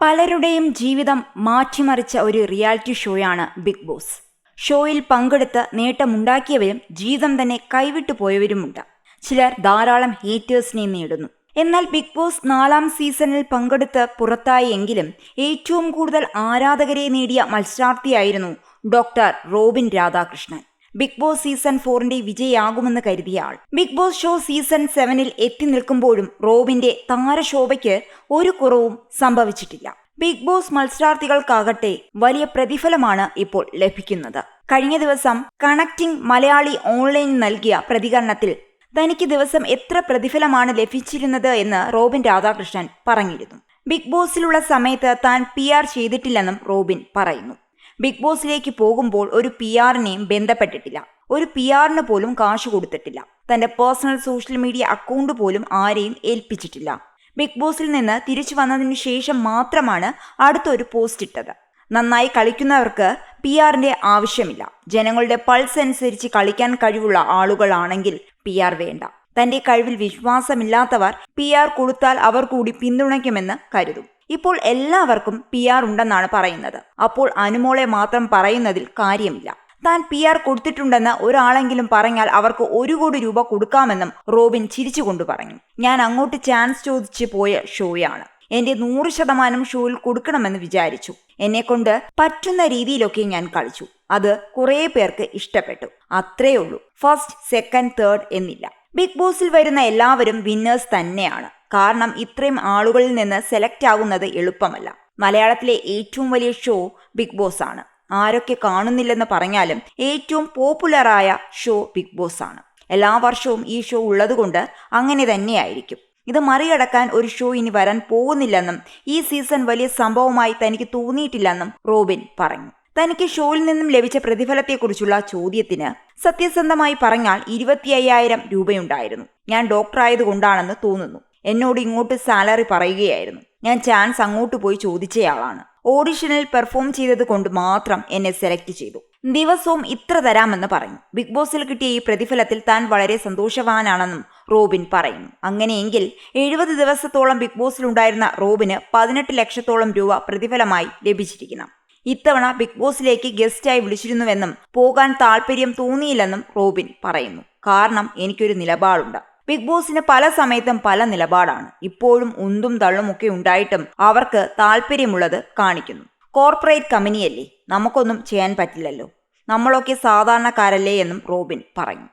പലരുടെയും ജീവിതം മാറ്റിമറിച്ച ഒരു റിയാലിറ്റി ഷോയാണ് ബിഗ് ബോസ്. ഷോയിൽ പങ്കെടുത്ത് നേട്ടമുണ്ടാക്കിയവരും ജീവിതം തന്നെ കൈവിട്ടു പോയവരുമുണ്ട്. ചിലർ ധാരാളം ഹേറ്റേഴ്സിനെ നേടുന്നു. എന്നാൽ ബിഗ് ബോസ് നാലാം സീസണിൽ പങ്കെടുത്ത് പുറത്തായി എങ്കിലും ഏറ്റവും കൂടുതൽ ആരാധകരെ നേടിയ മത്സരാർത്ഥിയായിരുന്നു doctor Robin Radhakrishnan. Big Boss season ഫോറിന്റെ വിജയാകുമെന്ന് കരുതിയ ആൾ ബിഗ് ബോസ് ഷോ സീസൺ സെവനിൽ എത്തി നിൽക്കുമ്പോഴും റോബിന്റെ താരശോഭയ്ക്ക് ഒരു കുറവും സംഭവിച്ചിട്ടില്ല. ബിഗ് ബോസ് മത്സരാർത്ഥികൾക്കാകട്ടെ വലിയ പ്രതിഫലമാണ് ഇപ്പോൾ ലഭിക്കുന്നത്. കഴിഞ്ഞ ദിവസം കണക്റ്റിംഗ് മലയാളി ഓൺലൈനിൽ നൽകിയ പ്രതികരണത്തിൽ തനിക്ക് ദിവസം എത്ര പ്രതിഫലമാണ് ലഭിച്ചിരുന്നത് എന്ന് റോബിൻ രാധാകൃഷ്ണൻ പറഞ്ഞിരുന്നു. ബിഗ് ബോസിലുള്ള സമയത്ത് താൻ പി ആർ ചെയ്തിട്ടില്ലെന്നും റോബിൻ പറയുന്നു. ബിഗ് ബോസിലേക്ക് പോകുമ്പോൾ ഒരു പി ആറിനെയും ബന്ധപ്പെട്ടിട്ടില്ല. ഒരു പി ആറിന് പോലും കാശ് കൊടുത്തിട്ടില്ല. തന്റെ പേഴ്സണൽ സോഷ്യൽ മീഡിയ അക്കൗണ്ട് പോലും ആരെയും ഏൽപ്പിച്ചിട്ടില്ല. ബിഗ് ബോസിൽ നിന്ന് തിരിച്ചു വന്നതിന് ശേഷം മാത്രമാണ് അടുത്തൊരു പോസ്റ്റ് ഇട്ടത്. നന്നായി കളിക്കുന്നവർക്ക് പി ആറിന്റെ ആവശ്യമില്ല. ജനങ്ങളുടെ പൾസ് അനുസരിച്ച് കളിക്കാൻ കഴിവുള്ള ആളുകളാണെങ്കിൽ പി ആർ വേണ്ട. തന്റെ കഴിവിൽ വിശ്വാസമില്ലാത്തവർ പി ആർ കൊടുത്താൽ അവർ കൂടി പിന്തുണയ്ക്കുമെന്ന് കരുതും. ഇപ്പോൾ എല്ലാവർക്കും പി ആർ ഉണ്ടെന്നാണ് പറയുന്നത്. അപ്പോൾ അനുമോളെ മാത്രം പറയുന്നതിൽ കാര്യമില്ല. താൻ പി ആർ കൊടുത്തിട്ടുണ്ടെന്ന് ഒരാളെങ്കിലും പറഞ്ഞാൽ അവർക്ക് ഒരു കോടി രൂപ കൊടുക്കാമെന്നും റോബിൻ ചിരിച്ചുകൊണ്ട് പറഞ്ഞു. ഞാൻ അങ്ങോട്ട് ചാൻസ് ചോദിച്ചു പോയ ഷോയാണ്. എന്റെ നൂറ് ശതമാനം ഷോയിൽ കൊടുക്കണമെന്ന് വിചാരിച്ചു. എന്നെ കൊണ്ട് പറ്റുന്ന രീതിയിലൊക്കെ ഞാൻ കളിച്ചു. അത് കുറേ പേർക്ക് ഇഷ്ടപ്പെട്ടു. അത്രേ ഉള്ളൂ. ഫസ്റ്റ് സെക്കൻഡ് തേർഡ് എന്നില്ല. ബിഗ് ബോസിൽ വരുന്ന എല്ലാവരും വിന്നേഴ്സ് തന്നെയാണ്. കാരണം ഇത്രയും ആളുകളിൽ നിന്ന് സെലക്ട് ആകുന്നത് എളുപ്പമല്ല. മലയാളത്തിലെ ഏറ്റവും വലിയ ഷോ ബിഗ് ബോസ് ആണ്. ആരൊക്കെ കാണുന്നില്ലെന്ന് പറഞ്ഞാലും ഏറ്റവും പോപ്പുലറായ ഷോ ബിഗ് ബോസ് ആണ്. എല്ലാ വർഷവും ഈ ഷോ ഉള്ളതുകൊണ്ട് അങ്ങനെ തന്നെയായിരിക്കും. ഇത് മറികടക്കാൻ ഒരു ഷോ ഇനി വരാൻ പോകുന്നില്ലെന്നും ഈ സീസൺ വലിയ സംഭവമായി തനിക്ക് തോന്നിയിട്ടില്ലെന്നും റോബിൻ പറഞ്ഞു. തനിക്ക് ഷോയിൽ നിന്നും ലഭിച്ച പ്രതിഫലത്തെക്കുറിച്ചുള്ള ചോദ്യത്തിന് സത്യസന്ധമായി പറഞ്ഞാൽ ഇരുപത്തി അയ്യായിരം രൂപയുണ്ടായിരുന്നു. ഞാൻ ഡോക്ടർ ആയതുകൊണ്ടാണെന്ന് തോന്നുന്നു. എന്നോട് ഇങ്ങോട്ട് സാലറി പറയുകയായിരുന്നു. ഞാൻ ചാൻസ് അങ്ങോട്ട് പോയി ചോദിച്ചയാളാണ്. ഓഡിഷനിൽ പെർഫോം ചെയ്തത് കൊണ്ട് മാത്രം എന്നെ സെലക്ട് ചെയ്തു. ദിവസവും ഇത്ര തരാമെന്ന് പറഞ്ഞു. ബിഗ് ബോസിൽ കിട്ടിയ ഈ പ്രതിഫലത്തിൽ താൻ വളരെ സന്തോഷവാനാണെന്നും റോബിൻ പറയുന്നു. അങ്ങനെയെങ്കിൽ എഴുപത് ദിവസത്തോളം ബിഗ് ബോസിലുണ്ടായിരുന്ന റോബിന് പതിനെട്ട് ലക്ഷത്തോളം രൂപ പ്രതിഫലമായി ലഭിച്ചിരിക്കണം. ഇത്തവണ ബിഗ് ബോസിലേക്ക് ഗസ്റ്റായി വിളിച്ചിരുന്നുവെന്നും പോകാൻ താല്പര്യം തോന്നിയില്ലെന്നും റോബിൻ പറയുന്നു. കാരണം എനിക്കൊരു നിലപാടുണ്ട്. ബിഗ് ബോസിന് പല സമയത്തും പല നിലപാടാണ്. ഇപ്പോഴും ഉന്തും തള്ളും ഒക്കെ ഉണ്ടായിട്ടും അവർക്ക് താല്പര്യമുള്ളത് കാണിക്കുന്നു. കോർപ്പറേറ്റ് കമ്പനിയല്ലേ? നമുക്കൊന്നും ചെയ്യാൻ പറ്റില്ലല്ലോ. നമ്മളൊക്കെ സാധാരണക്കാരല്ലേ എന്നും റോബിൻ പറഞ്ഞു.